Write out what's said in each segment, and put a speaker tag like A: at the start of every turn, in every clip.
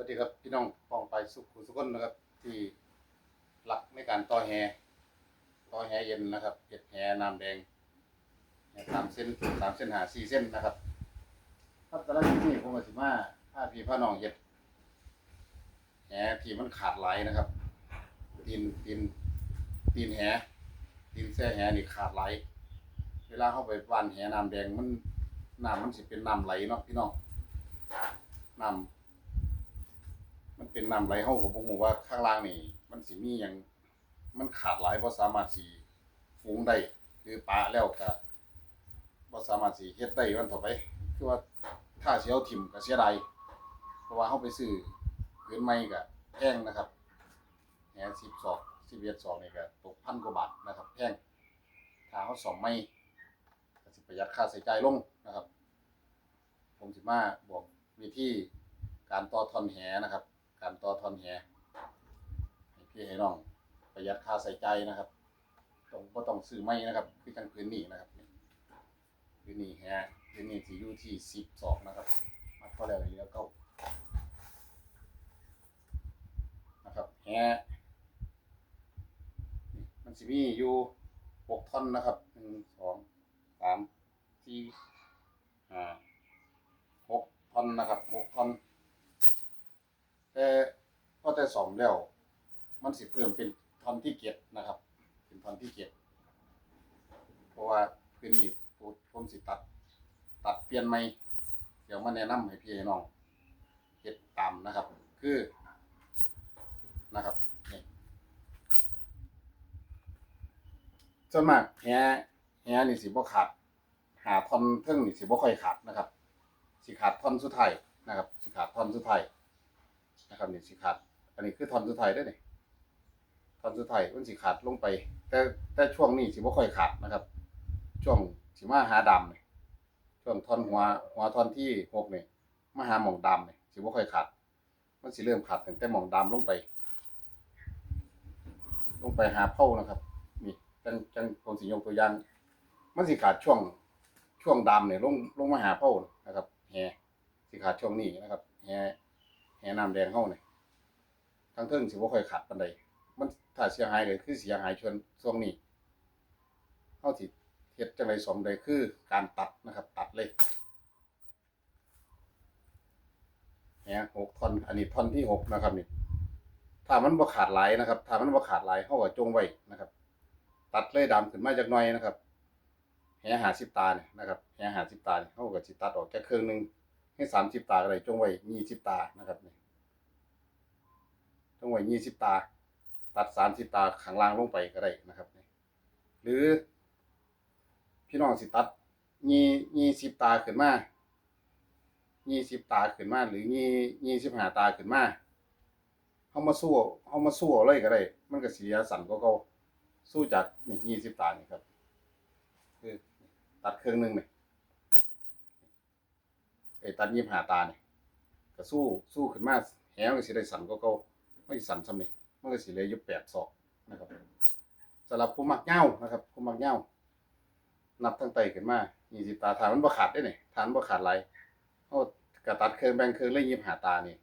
A: วัสดีครับพี่น้องปองไปสุขุสุขนนะครับ ที่หลักในการต่อแหต่อแหเย็นนะครับเจ็ดแหน้ำแดงแหสามเส้นสามเส้นหาสี่เส้นนะครับครับตอนแรกที่นี่ผมก็สิมาผ้าพี่ผ้าน้องเย็ดแหที่มันขาดไหลนะครับตีนตีนตีนแหตีนแส้แหนี่ขาดไหล เวลาเข้าไปวานแหน้ำแดงมันน้ำมันสิเป็นน้ำไหลเนาะพี่น้องน้ำ มันเป็นน้ำไหลเข้ากับผมว่าข้างล่างนี่มันสิมีอย่างมันขาดหลายบ่สามารถสีฝูงได้หรือปลาแล้วก็บ่สามารถสีเฮ็ดได้วันต่อไป คือว่าถ้าเสิเอาถิ่มก็เสียดายเพราะว่าเฮาไปซื้อพื้นไม้ก็แพงนะครับแหน10ศอก11ศอกนี่ก็ตกพันกว่าบาทนะครับแพงถ้าเฮาซ่อมไม้ก็สิประหยัดค่าใช้จ่ายลงนะครับ ผมสิมาบอกวิธีการต่อทอนแหนะครับ การต่อทอนแหให้พี่ให้น้องประหยัดค่าใส่ใจนะครับต้องก็ต้องซื้อไม้นะครับคือกันพื้นนี่นะครับพื้นนี่แหพื้นนี่ที่อยู่ที่สิบสองนะครับมาพอแล้วเหลือเก้านะครับแห่มันสิมีอยู่หกท่อนนะครับหนึ่งสองสามสี่ห้าหกท่อนนะครับหกท่อน แต่พอแต่สอมแล้ว มันสิเพิ่มเป็นทอนที่เก็ดนะครับ เป็นทอนที่เก็ดเพราะว่าพื้นนี้ผมสิตัด ตัดเปลี่ยนใหม่เดี๋ยวมาแนะนำให้พี่ให้น้องเก็ดตามนะครับ คือนะครับนี่ส่วนมากแฮแฮนี่สิบ่ขาด หาท่อนเทิงนี่สิบ่ค่อยขาดนะครับ สิขาดท่อนสุดท้ายนะครับ สิขาดท่อนสุดท้าย นะครับนี่สิขาด อันนี้คือท่อนสุดท้ายได้อนี่ท่อนสุดท้ายมันสิขาดลงไป แต่แต่ช่วงนี้สิบ่ค่อยขาดนะครับ ช่วงสิมาหาดำเนี่ยช่วงท่อนหัวหัวท่อนที่หกเนี่ยมาหาหม่องดำเนี่ยสิบ่ค่อยขาด มันสิเริ่มขาดตั้งแต่หม่องดำลงไป ลงไปหาเผานะครับนี่จังจังผมสิยกตัวอย่างมันสิขาดช่วงช่วงดำเนี่ยลงลงมาหาเผานะครับแฮสิขาดช่วงนี้นะครับแฮ แห่น้ำแดงเฮาเนี่ยทั้งเทิงสิบ่าค่อยขาดปานใดมันถ้าเสียหายก็คือเสียหายชวนช่วงนี้เฮาสิเฮ็ดจังไดสมใดคือการตัดนะครับ ตัดเลยแหหกท่อนอันนี้ท่อนที่หกนะครับนี่ถ้ามันบ่ขาดหลายนะครับ ถ้ามันบ่ขาดหลายเฮาก็จงไว้นะครับ ตัดเลยดำขึ้นมาจักหน่อยนะครับแหหาสิบตาเนี่ยนะครับแหหาสิบตาเนี่ยเฮาก็สิตัดออกแค่ครึ่งหนึ่ง ให้สามสิบตาอะไรจงไว้ยี่สิบตานะครับนี่จงไว้ยี่สิบตา ตัดสามสิบตาข้างล่างลงไปก็ได้นะครับนี่หรือ พี่น้องสิตัดยี่ยี่สิบตาขึ้นมายี่สิบตาขึ้นมาหรือยี่ยี่สิบห้าตาขึ้นมาเขามาสู้เขามาสู้เอาเลยก็ได้ มันก็เสียสั่นก็เก่าสู้จากนี่ยี่สิบตานี่ครับคือตัดเครื่องหนึ่งนี่ ไอ้ตัดยิบหาตาเนี่ยก็สู้สู้ขึ้นมาแหมันก็สิได้สั่นก็เก่าไม่สั่นซ้ำนี่มันก็สิเลยยู่แปดศอกนะครับสำหรับผู้มักเหย้านะครับผู้มักเหย้านับตั้งแต่ขึ้นมายี่สิบตาฐานมันบ่ขาดได้เนี่ยฐานบ่ขาดไรเขากระตัดเครื่องแบงเครื่องเลยยิบหาตานี่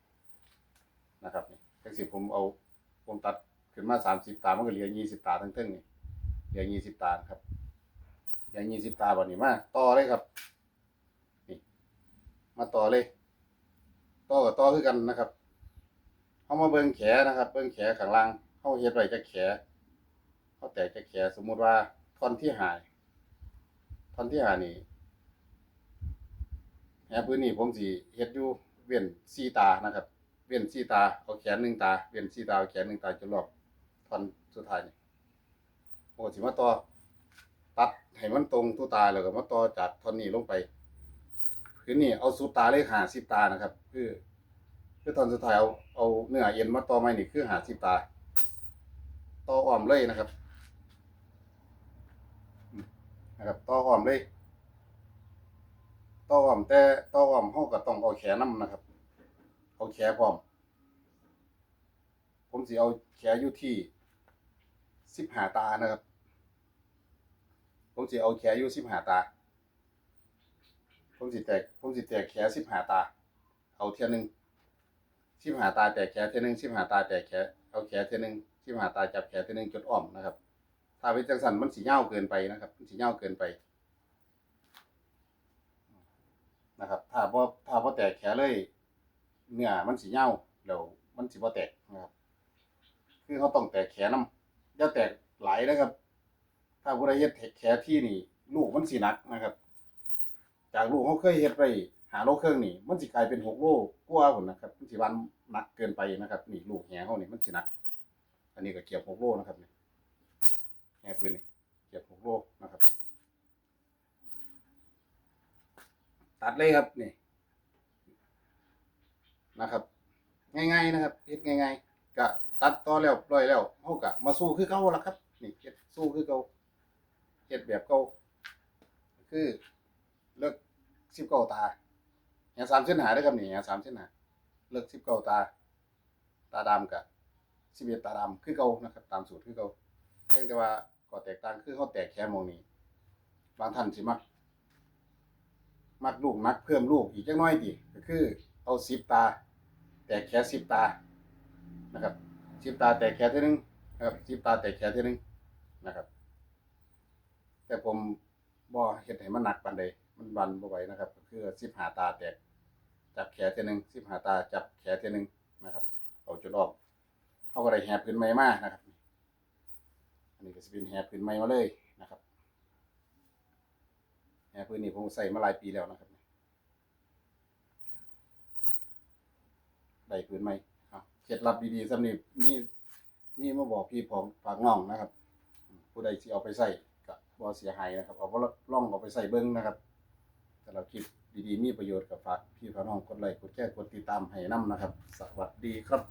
A: นะครับนี่จังสิผมเอาผมตัดขึ้นมาสามสิบตามันก็เหลือยี่สิบตาทั้งเทิงนี่เหลือยี่สิบตาครับเหลือยี่สิบตาบัดนี้มาต่อเลยครับ มาต่อเลย ต่อกับต่อคือกันนะครับเขามาเบิ่งแขนะครับ เบิ่งแขข้างล่างเขาเฮ็ดไว้จะแขเขาแตกจะแขสมมุติว่าท่อนที่หายท่อนที่หานี่แหพื้นนี่ผมสิเฮ็ดอยู่เว้นสี่ตานะครับ เว้นสี่ตาเอาแขนหนึ่งตาเว้นสี่ตาเอาแขนหนึ่งตาจนรอบท่อนสุดท้ายนี่โอ้สิมาต่อตัดให้มันตรงตัวตาแล้วก็มาต่อจากท่อนนี้ลงไป คือนี่เอาสุดตาเลยหาสิบตานะครับ คือคือตอนสุดท้ายเอาเอาเนื้อเอ็นมาต่อไม้นี่คือหาสิบตาต่ออ้อมเลยนะครับ นะครับต่ออ้อมเลยต่ออ้อมแต่ต่ออ้อมเฮาก็ต้องเอาแขนนํนะครับ เอาแขพร้อม ผมสิเอาแขอยู่ที่สิบหาตานะครับ ผมสิเอาแขอยู่สิบหาตา ผมสิแตกผมสิแตกแขสิบหาตา เอาเทียหนึงชิมหาตาแตกแขนเท่อนึงชิมหาตาแตกแขนเอาแขนเท่อนึงชิมหาตาจับแขนเท่อนึงจนอ้อมนะครับ ถ้าเป็นจังสันมันสีเน่าเกินไปนะครับมันสีเน่าเกินไปนะครับ ถ้าพอถ้าพอแตกแขนเลยเนื้อมันสีเน่าวแล้วมันสีพอแตกนะครับ คือเขาต้องแตกแขนน้ำอย่าแตกหลายนะครับ ถ้าผู้ใดเฮ็ดแขนที่นี่ ลูกมันสีหนักนะครับ จากลูกเขาเคยเฮ็ดไปหาโลเครื่องนี่มันสิกลายเป็นหกโลกว่าพุ่นะครับมันสิวันหนักเกินไปนะครับ นี่ลูกแหเขานี่มันสิหนัก อันนี้ก็เกี่ยบหกโลนะครับนี่แหปืนนี่เกี่ยบหกโลนะครับ ตัดเลยครับนี่นะครับ ง่าย ๆนะครับเฮ็ดง่าย ๆก็ตัดต่อแล้วปล่อยแล้วเฮาก็มาสู้คือเก่าละครับนี่เฮ็ดสู้คือเก่าเฮ็ดแบบเก่าคือเลิก 19ตาแหสามเส้นหาเด้ครับนี่แหสามเส้นหาเลิก19ตา ตาดำกับ11ตาดำคือเก่านะครับ ตามสูตรคือเก่าเพียงแต่ว่าก็แตกต่างคือเฮาแตกแค่มองนี้บางท่านสิมัก มักลูกมักเพิ่มลูกอีกจักน้อยติก็คือ เอา10ตา แตกแค่10ตานะครับ10ตาแตกแค่เท่านึงนะครับ10ตาแตกแค่เท่านึงนะครับ แต่ผมบ่เฮ็ดให้มันหนักปานใด มันวันบ่ไหวนะครับ ก็คือ15ตาแตก จับแขนเทนึง15ตาจับแขนเทนึงนะครับ เอาจนออกเฮาก็ได้แหบพื้นใหม่มานะครับ อันนี้ก็สิเป็นแหบพื้นใหม่มาเลยนะครับแหบพื้นนี้ผมใส่มาหลายปีแล้วนะครับได้พื้นใหม่เอาเคล็ดลับดีๆสำหรับนี่นี่มาบอกพี่ของฝากน้องนะครับ ผู้ใดที่เอาไปใส่ก็บ่เสียหายนะครับ เอาบ่ล่องเอาไปใส่เบิ่งนะครับ แต่เราคลิปดีๆมีประโยชน์กับฝากพี่ฝากน้องกดไลค์กดแชร์กดติดตามให้น้ำนะครับ สวัสดีครับ